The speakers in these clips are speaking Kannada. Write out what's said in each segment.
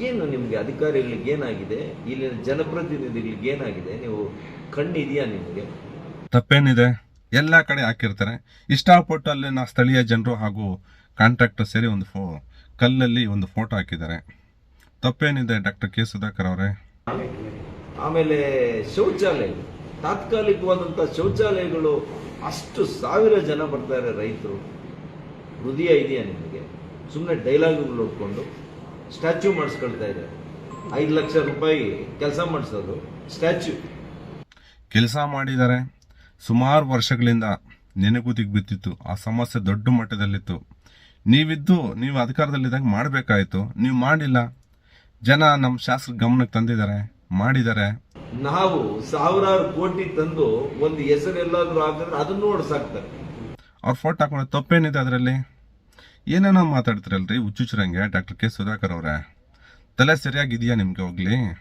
ಏನು ನಿಮಗೆ ಅಧಿಕಾರಿಗಳಿಗೆ ಏನಾಗಿದೆ? ಇಲ್ಲಿನ ಜನಪ್ರತಿನಿಧಿಗಳಿಗೆ ಏನಾಗಿದೆ? ನೀವು ಕಣ್ಣಿದೆಯಾ ನಿಮಗೆ? ತಪ್ಪೇನಿದೆ. ಎಲ್ಲ ಕಡೆ ಹಾಕಿರ್ತಾರೆ. ಇಷ್ಟಪಟ್ಟು ಅಲ್ಲಿನ ಸ್ಥಳೀಯ ಜನರು ಹಾಗೂ ಕಾಂಟ್ರಾಕ್ಟರ್ ಸೇರಿ ಒಂದು ಫೋ ಕಲ್ಲಲ್ಲಿ ಒಂದು ಫೋಟೋ ಹಾಕಿದ್ದಾರೆ. ತಪ್ಪೇನಿದೆ ಡಾಕ್ಟರ್ ಕೆ ಸುಧಾಕರ್ ಅವರೇ? ಆಮೇಲೆ ಶೌಚಾಲಯ. ತಾತ್ಕಾಲಿಕವಾದಂಥ ಶೌಚಾಲಯಗಳು ಅಷ್ಟು ಸಾವಿರ ಜನ ಬರ್ತಾರೆ ರೈತರು. ಹೃದಯ ಇದೆಯಾ ನಿಮಗೆ? ಸುಮ್ಮನೆ ಡೈಲಾಗ್ಗಳು ನೋಡ್ಕೊಂಡು. ಸ್ಟ್ಯಾಚ್ಯೂ ಮಾಡಿಸ್ಕೊಳ್ತಾ ಇದೆ ಐದು ಲಕ್ಷ ರೂಪಾಯಿ ಕೆಲಸ ಮಾಡಿಸೋದು ಸ್ಟ್ಯಾಚ್ಯೂ. ಕೆಲಸ ಮಾಡಿದ್ದಾರೆ ಸುಮಾರು ವರ್ಷಗಳಿಂದ ನೆನೆಗುದಿಗೆ ಬಿದ್ದಿತ್ತು. ಆ ಸಮಸ್ಯೆ ದೊಡ್ಡ ಮಟ್ಟದಲ್ಲಿತ್ತು. ನೀವಿದ್ದು ನೀವು ಅಧಿಕಾರದಲ್ಲಿದ್ದಾಗ ಮಾಡಬೇಕಾಯಿತು. ನೀವು ಮಾಡಿಲ್ಲ. ಜನ ನಮ್ಮ ಶಾಸ್ತ್ರ ಗಮನಕ್ಕೆ ತಂದಿದ್ದಾರೆ. ಮಾಡಿದ್ದಾರೆ ನಾವು ಸಾವಿರಾರು ಕೋಟಿ ತಂದು ಒಂದು ಹೆಸರು ಎಲ್ಲಾದ್ರೂ ಹಾಕಿದ್ರೆ ಅದನ್ನು ಓಡಿಸಾಕ್ತಾರೆ ಅವ್ರ ಫೋಟೋ ಹಾಕೊಂಡ್ರೆ ತಪ್ಪೇನಿದೆ ಅದರಲ್ಲಿ? ಏನೇನೋ ಮಾತಾಡ್ತಿರಲ್ರಿ, ಹುಚ್ಚುಚ್ಚರಂಗೆ ಡಾಕ್ಟರ್ ಕೆ ಸುಧಾಕರ್ ಅವರೇ. ತಲೆ ಸರಿಯಾಗಿದೆಯಾ ನಿಮ್ಗೆ ಹೋಗ್ಲಿ?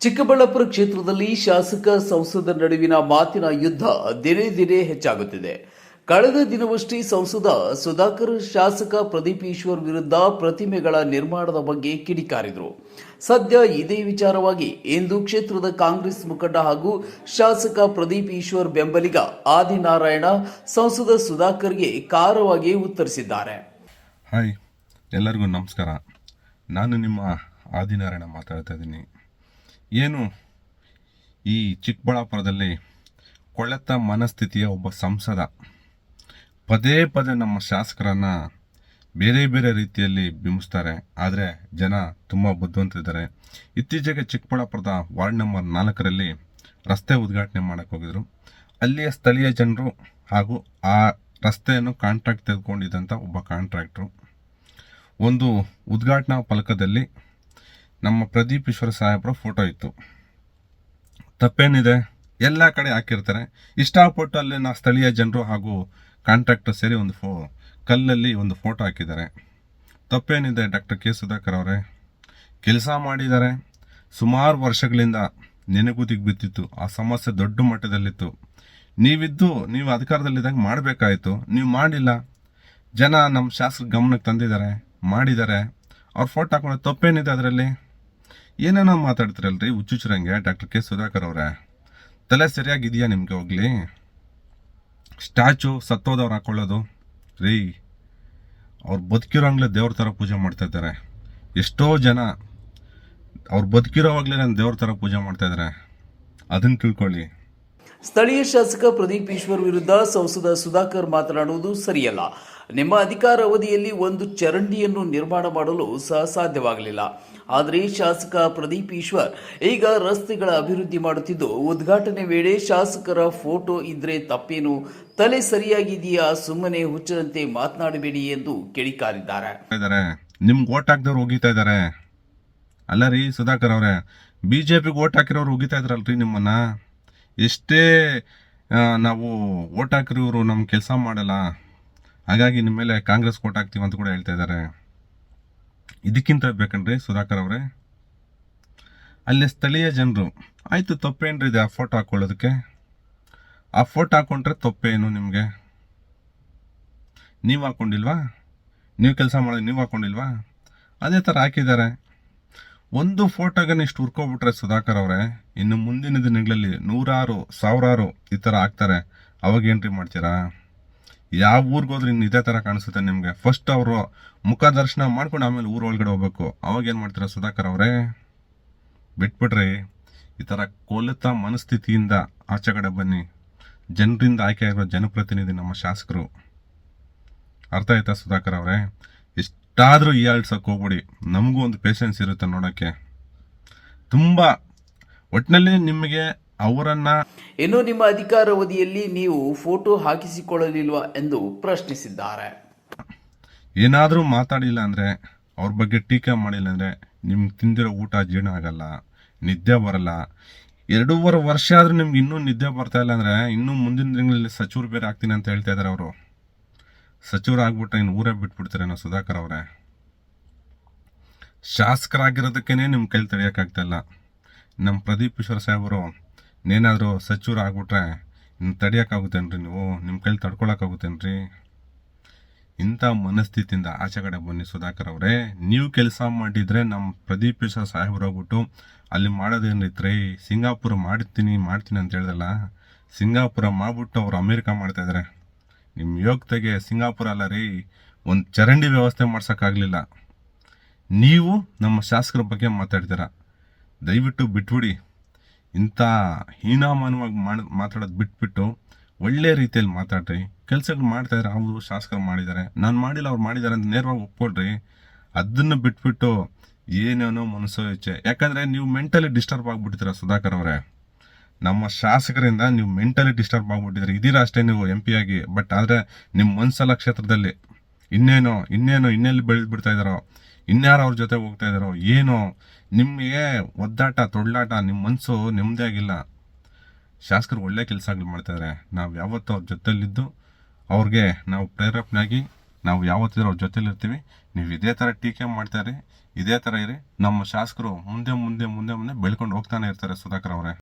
ಚಿಕ್ಕಬಳ್ಳಾಪುರ ಕ್ಷೇತ್ರದಲ್ಲಿ ಶಾಸಕ ಸಂಸದ ನಡುವಿನ ಮಾತಿನ ಯುದ್ಧ ದಿನೇ ದಿನೇ ಹೆಚ್ಚಾಗುತ್ತಿದೆ. ಕಳೆದ ದಿನವಷ್ಟೇ ಸಂಸದ ಸುಧಾಕರ್ ಶಾಸಕ ಪ್ರದೀಪ್ ಈಶ್ವರ್ ವಿರುದ್ಧ ಪ್ರತಿಮೆಗಳ ನಿರ್ಮಾಣದ ಬಗ್ಗೆ ಕಿಡಿಕಾರಿದರು. ಸದ್ಯ ಇದೇ ವಿಚಾರವಾಗಿ ಇಂದು ಕ್ಷೇತ್ರದ ಕಾಂಗ್ರೆಸ್ ಮುಖಂಡ ಹಾಗೂ ಶಾಸಕ ಪ್ರದೀಪ್ ಈಶ್ವರ್ ಬೆಂಬಲಿಗ ಆದಿನಾರಾಯಣ ಸಂಸದ ಸುಧಾಕರ್ಗೆ ಖಾರವಾಗಿ ಉತ್ತರಿಸಿದ್ದಾರೆ. ಹಾಯ್ ಎಲ್ಲರಿಗೂ ನಮಸ್ಕಾರ. ನಾನು ನಿಮ್ಮ ಆದಿನಾರಾಯಣ ಮಾತಾಡ್ತಾ ಇದ್ದೀನಿ. ಏನು ಈ ಚಿಕ್ಕಬಳ್ಳಾಪುರದಲ್ಲಿ ಕೊಳೆತ ಮನಸ್ಥಿತಿಯ ಒಬ್ಬ ಸಂಸದ ಪದೇ ಪದೇ ನಮ್ಮ ಶಾಸಕರನ್ನು ಬೇರೆ ಬೇರೆ ರೀತಿಯಲ್ಲಿ ಬಿಂಬಿಸ್ತಾರೆ. ಆದರೆ ಜನ ತುಂಬ ಬುದ್ಧಿವಂತರಿದ್ದಾರೆ ಇತ್ತೀಚೆಗೆ ಚಿಕ್ಕಬಳ್ಳಾಪುರದ ವಾರ್ಡ್ ನಂಬರ್ ನಾಲ್ಕರಲ್ಲಿ ರಸ್ತೆ ಉದ್ಘಾಟನೆ ಮಾಡೋಕ್ಕೆ ಹೋಗಿದ್ರು. ಅಲ್ಲಿಯ ಸ್ಥಳೀಯ ಜನರು ಹಾಗೂ ಆ ರಸ್ತೆಯನ್ನು ಕಾಂಟ್ರಾಕ್ಟ್ ತೆಗೆದುಕೊಂಡಿದ್ದಂಥ ಒಬ್ಬ ಕಾಂಟ್ರಾಕ್ಟ್ರು. ಒಂದು ಉದ್ಘಾಟನಾ ಫಲಕದಲ್ಲಿ ನಮ್ಮ ಪ್ರದೀಪ್ ಈಶ್ವರ ಸಾಹೇಬ್ರ ಫೋಟೋ ಇತ್ತು. ತಪ್ಪೇನಿದೆ? ಎಲ್ಲ ಕಡೆ ಹಾಕಿರ್ತಾರೆ. ಇಷ್ಟಪಟ್ಟು ಅಲ್ಲಿನ ಸ್ಥಳೀಯ ಜನರು ಹಾಗೂ ಕಾಂಟ್ರಾಕ್ಟರ್ ಸೇರಿ ಒಂದು ಫೋ, ಕಲ್ಲಲ್ಲಿ ಒಂದು ಫೋಟೋ ಹಾಕಿದ್ದಾರೆ. ತಪ್ಪೇನಿದೆ ಡಾಕ್ಟರ್ ಕೆ ಸುಧಾಕರ್ ಅವರೇ? ಕೆಲಸ ಮಾಡಿದ್ದಾರೆ. ಸುಮಾರು ವರ್ಷಗಳಿಂದ ನೆನೆಗುದಿಗೆ ಬಿದ್ದಿತ್ತು ಆ ಸಮಸ್ಯೆ ದೊಡ್ಡ ಮಟ್ಟದಲ್ಲಿತ್ತು. ನೀವಿದ್ದು, ನೀವು ಅಧಿಕಾರದಲ್ಲಿದ್ದಾಗ ಮಾಡಬೇಕಾಯಿತು. ನೀವು ಮಾಡಿಲ್ಲ. ಜನ ನಮ್ಮ ಶಾಸ್ತ್ರ ಗಮನಕ್ಕೆ ತಂದಿದ್ದಾರೆ. ಮಾಡಿದ್ದಾರೆ ಅವ್ರ ಫೋಟೋ ಹಾಕೊಳ್ಳೋ ತಪ್ಪೇನಿದೆ ಅದರಲ್ಲಿ? ಏನೇನೋ ಮಾತಾಡ್ತಿರಲ್ರಿ ಹುಚ್ಚುಚ್ಚರಂಗೆ ಡಾಕ್ಟರ್ ಕೆ ಸುಧಾಕರ್ ಅವರೇ. ತಲೆ ಸರಿಯಾಗಿದೆಯಾ ನಿಮಗೆ ಹೋಗ್ಲಿ? ಸ್ಟ್ಯಾಚು ಸತ್ತೋದವ್ರು ಹಾಕೊಳ್ಳೋದು? ರೀ, ಅವ್ರು ಬದುಕಿರೋಂಗ್ಲೇ ದೇವ್ರ ಥರ ಪೂಜೆ ಮಾಡ್ತಾ ಇದ್ದಾರೆ. ಎಷ್ಟೋ ಜನ ಅವ್ರು ಬದುಕಿರೋವಾಗಲೇ ನಾನು ದೇವ್ರ ಥರ ಪೂಜೆ ಮಾಡ್ತಾ ಇದ್ದಾರೆ. ಅದನ್ನು ತಿಳ್ಕೊಳ್ಳಿ. ಸ್ಥಳೀಯ ಶಾಸಕ ಪ್ರದೀಪ್ ಈಶ್ವರ್ ವಿರುದ್ಧ ಸಂಸದ ಸುಧಾಕರ್ ಮಾತನಾಡುವುದು ಸರಿಯಲ್ಲ. ನಿಮ್ಮ ಅಧಿಕಾರ ಅವಧಿಯಲ್ಲಿ ಒಂದು ಚರಂಡಿಯನ್ನು ನಿರ್ಮಾಣ ಮಾಡಲು ಸಹ ಸಾಧ್ಯವಾಗಲಿಲ್ಲ. ಆದರೆ ಶಾಸಕ ಪ್ರದೀಪ್ ಈಶ್ವರ್ ಈಗ ರಸ್ತೆಗಳ ಅಭಿವೃದ್ಧಿ ಮಾಡುತ್ತಿದ್ದು, ಉದ್ಘಾಟನೆ ವೇಳೆ ಶಾಸಕರ ಫೋಟೋ ಇದ್ರೆ ತಪ್ಪೇನು? ತಲೆ ಸರಿಯಾಗಿದೆಯಾ? ಸುಮ್ಮನೆ ಹುಚ್ಚರಂತೆ ಮಾತನಾಡಬೇಡಿ ಎಂದು ಕಿಡಿಕಾರಿದ್ದಾರೆ ಇದ್ದಾರೆ ನಿಮ್ಗೆ ಓಟ್ ಹಾಕಿದವ್ರು ಹೋಗಿತಾ ಇದ್ದಾರೆ ಅಲ್ಲ ರೀ ಸುಧಾಕರ್ ಅವರೇ, ಬಿಜೆಪಿಗೆ ಓಟ್ ಹಾಕಿರೋರು ಹೋಗಿತಾ ಇದ್ರಲ್ರಿ ನಿಮ್ಮನ್ನ? ಎಷ್ಟೇ ನಾವು ಓಟ್ ಹಾಕಿರೋರು ನಮ್ಮ ಕೆಲಸ ಮಾಡಲ್ಲ. ಹಾಗಾಗಿ ನಿಮ್ಮ ಮೇಲೆ ಕಾಂಗ್ರೆಸ್ ಓಟ್ ಹಾಕ್ತೀವಿ ಅಂತ ಕೂಡ ಹೇಳ್ತಾ ಇದ್ದಾರೆ ಇದಕ್ಕಿಂತ ಬೇಕನ್ರಿ ಸುಧಾಕರ್ ಅವರೇ, ಅಲ್ಲಿ ಸ್ಥಳೀಯ ಜನರು, ಆಯಿತು ತಪ್ಪೇನ್ರಿ ಇದೆ, ಆ ಫೋಟೋ ಹಾಕ್ಕೊಳ್ಳೋದಕ್ಕೆ ಆ ಫೋಟೋ ಹಾಕ್ಕೊಂಡ್ರೆ ತಪ್ಪೇನು ನಿಮಗೆ? ನೀವು ಹಾಕ್ಕೊಂಡಿಲ್ವಾ ನೀವು ಕೆಲಸ ಮಾಡೋದು ನೀವು ಹಾಕ್ಕೊಂಡಿಲ್ವಾ ಅದೇ ಥರ ಹಾಕಿದ್ದಾರೆ. ಒಂದು ಫೋಟೋಗೆ ಇಷ್ಟು ಹುರ್ಕೊಬಿಟ್ರೆ ಸುಧಾಕರ್ ಅವರೇ, ಇನ್ನು ಮುಂದಿನ ದಿನಗಳಲ್ಲಿ ನೂರಾರು, ಸಾವಿರಾರು ಈ ಥರ ಆಗ್ತಾರೆ. ಅವಾಗ ಎಂಟ್ರಿ ಮಾಡ್ತೀರಾ? ಯಾವ ಊರಿಗೆ ಹೋದ್ರೆ ಇನ್ನು ಇದೇ ಥರ ಕಾಣಿಸುತ್ತೆ ನಿಮಗೆ. ಫಸ್ಟ್ ಅವರು ಮುಖ ದರ್ಶನ ಮಾಡ್ಕೊಂಡು ಆಮೇಲೆ ಊರ ಒಳಗಡೆ ಹೋಗ್ಬೇಕು. ಅವಾಗ ಏನು ಮಾಡ್ತೀರಾ ಸುಧಾಕರ್ ಅವರೇ? ಬಿಟ್ಬಿಡ್ರಿ ಈ ಥರ ಕೊಲತ ಮನಸ್ಥಿತಿಯಿಂದ ಆಚೆ ಕಡೆ ಬನ್ನಿ. ಜನರಿಂದ ಆಯ್ಕೆ ಆಗಿರೋ ಜನಪ್ರತಿನಿಧಿ ನಮ್ಮ ಶಾಸಕರು. ಅರ್ಥ ಆಯ್ತಾ ಸುಧಾಕರ್ ಅವರೇ? ಎಷ್ಟಾದರೂ ಹೀಯಾಳ್ಸಕ್ಕೆ ಹೋಗ್ಬಿಡಿ. ನಮಗೂ ಒಂದು ಪೇಷನ್ಸ್ ಇರುತ್ತೆ ನೋಡೋಕ್ಕೆ ತುಂಬ ಒಟ್ಟಿನಲ್ಲಿ ನಿಮಗೆ ಅವರನ್ನ ಇನ್ನು ನಿಮ್ಮ ಅಧಿಕಾರಾವಧಿಯಲ್ಲಿ ನೀವು ಫೋಟೋ ಹಾಕಿಸಿಕೊಳ್ಳಲಿಲ್ವಾ ಎಂದು ಪ್ರಶ್ನಿಸಿದ್ದಾರೆ. ಏನಾದರೂ ಮಾತಾಡಿಲ್ಲ ಅಂದರೆ ಅವ್ರ ಬಗ್ಗೆ ಟೀಕೆ ಮಾಡಿಲ್ಲ ಅಂದರೆ ನಿಮ್ಗೆ ತಿಂದಿರೋ ಊಟ ಜೀರ್ಣ ಆಗಲ್ಲ ನಿದ್ದೆ ಬರಲ್ಲ. ಎರಡೂವರೆ ವರ್ಷ ಆದರೂ ನಿಮ್ಗೆ ಇನ್ನೂ ನಿದ್ದೆ ಬರ್ತಾ ಇಲ್ಲ ಅಂದರೆ ಇನ್ನೂ ಮುಂದಿನ ದಿನಗಳಲ್ಲಿ ಸಚಿವರು ಬೇರೆ ಆಗ್ತೀನಿ ಅಂತ ಹೇಳ್ತಾ ಇದ್ದಾರೆ ಅವರು. ಸಚಿವರು ಆಗ್ಬಿಟ್ರೆ ಇನ್ನು ಊರೇ ಬಿಟ್ಬಿಡ್ತೀರೇನೋ ಸುಧಾಕರ್ ಅವರೇ? ಶಾಸಕರಾಗಿರೋದಕ್ಕೇ ನಿಮ್ಮ ಕೈಲಿ ತಡೆಯೋಕ್ಕಾಗ್ತಾಯಿಲ್ಲ ನಮ್ಮ ಪ್ರದೀಪ್ ಈಶ್ವರ ಸಾಹೇಬರು ಏನಾದರೂ ಸಚಿವರು ಆಗ್ಬಿಟ್ರೆ ಇನ್ನು ತಡೆಯೋಕ್ಕಾಗುತ್ತೇನ್ರಿ ನೀವು? ನಿಮ್ಮ ಕೈಲಿ ತಡ್ಕೊಳಕ್ಕಾಗುತ್ತೇನ್ರಿ? ಇಂಥ ಮನಸ್ಥಿತಿಯಿಂದ ಆಚೆ ಕಡೆ ಬನ್ನಿ ಸುಧಾಕರ್ ಅವರೇ. ನೀವು ಕೆಲಸ ಮಾಡಿದರೆ ನಮ್ಮ ಪ್ರದೀಪ್ ಈಶ್ವರ್ ಸಾಹೇಬ್ರು ಹೋಗ್ಬಿಟ್ಟು ಅಲ್ಲಿ ಮಾಡೋದೇನೈತ್ರಿ? ಸಿಂಗಾಪುರ ಮಾಡ್ತೀನಿ ಮಾಡ್ತೀನಿ ಅಂತ ಹೇಳಿದಲ್ಲ? ಸಿಂಗಾಪುರ ಮಾಡ್ಬಿಟ್ಟು ಅವರು ಅಮೇರಿಕಾ ಮಾಡ್ತಾ ಇದ್ದಾರೆ ನಿಮ್ಮ ಯೋಗ್ಯತೆಗೆ ಸಿಂಗಾಪುರ ಅಲ್ಲ ರೀ ಒಂದು ಚರಂಡಿ ವ್ಯವಸ್ಥೆ ಮಾಡ್ಸೋಕ್ಕಾಗಲಿಲ್ಲ. ನೀವು ನಮ್ಮ ಶಾಸಕರ ಬಗ್ಗೆ ಮಾತಾಡ್ತೀರ? ದಯವಿಟ್ಟು ಬಿಟ್ಬಿಡಿ. ಇಂಥ ಹೀನಾಮಾನವಾಗಿ ಮಾಡಿ, ಮಾತಾಡೋದು ಬಿಟ್ಬಿಟ್ಟು ಒಳ್ಳೆ ರೀತಿಯಲ್ಲಿ ಮಾತಾಡ್ರಿ. ಕೆಲಸಗಳು ಮಾಡ್ತಾಯಿದ್ರೆ ಅವರು ಶಾಸಕರು ಮಾಡಿದ್ದಾರೆ. ನಾನು ಮಾಡಿಲ್ಲ, ಅವ್ರು ಮಾಡಿದ್ದಾರೆ ಅಂತ ನೇರವಾಗಿ ಒಪ್ಕೊಳ್ರಿ. ಅದನ್ನು ಬಿಟ್ಬಿಟ್ಟು ಏನೇನೋ ಮನಸ್ಸು ಇಚ್ಛೆ ಯಾಕಂದರೆ ನೀವು ಮೆಂಟಲಿ ಡಿಸ್ಟರ್ಬ್ ಆಗಿಬಿಡ್ತೀರ ಸುಧಾಕರ್ ಅವರೇ? ನಮ್ಮ ಶಾಸಕರಿಂದ ನೀವು ಮೆಂಟಲಿ ಡಿಸ್ಟರ್ಬ್ ಆಗಿಬಿಟ್ಟಿದ್ರೆ ಇದೀರ ಅಷ್ಟೇ ನೀವು ಎಂ ಆಗಿ. ಬಟ್ ಆದರೆ ನಿಮ್ಮ ಮನಸ್ಸಲ್ಲ ಕ್ಷೇತ್ರದಲ್ಲಿ ಇನ್ನೇನೋ ಇನ್ನೇನೋ, ಇನ್ನೆಲ್ಲಿ ಬೆಳೆದು ಬಿಡ್ತಾ ಇದ್ದಾರೋ, ಇನ್ಯಾರು ಅವ್ರ ಜೊತೆ ಹೋಗ್ತಾ ಇದ್ದಾರೋ, ಏನೋ, ನಿಮಗೆ ಒದ್ದಾಟ, ತೊಳ್ಳಾಟ ನಿಮ್ಮ ಮನಸ್ಸು ನೆಮ್ಮದಿ ಆಗಿಲ್ಲ. ಶಾಸಕರು ಒಳ್ಳೆ ಕೆಲಸಗಳು ಮಾಡ್ತಾಯಿದ್ರೆ ನಾವು ಯಾವತ್ತೂ ಅವ್ರ ಜೊತೆಲಿದ್ದು, ಅವ್ರಿಗೆ ನಾವು ಪ್ರೇರೇಪಣೆಯಾಗಿ ನಾವು ಯಾವತ್ತಿದ್ರೂ ಅವ್ರ ಜೊತೆಲಿರ್ತೀವಿ. ನೀವು ಇದೇ ಥರ ಟೀಕೆ ಮಾಡ್ತಾರೆ ಇದೇ ಥರ ಇರಿ. ನಮ್ಮ ಶಾಸಕರು ಮುಂದೆ ಮುಂದೆ ಮುಂದೆ ಮುಂದೆ ಬೆಳ್ಕೊಂಡು ಹೋಗ್ತಾನೆ ಇರ್ತಾರೆ ಸುಧಾಕರ್ ಅವರೇ.